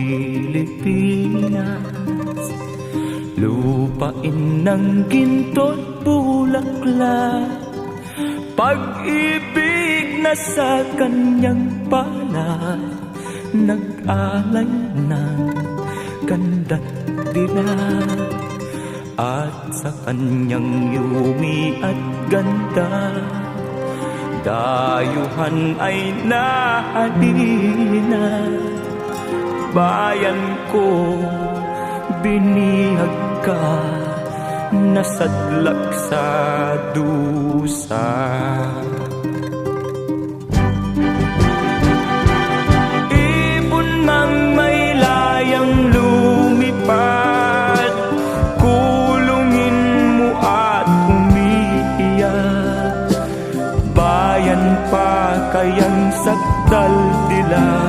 Pilipinas. Lupain ng ginto't bulaklak. Pag-ibig na sa kanyang palad. Nag-alay ng ganda't dilag At sa kanyang yumi at ganda Dayuhan ay nahalina bayan ko Binihag ka Nasadlak sa dusa. Ibon mang may layang Kulungin mo at umiiyak. Bayan pa kayang sakdal dila.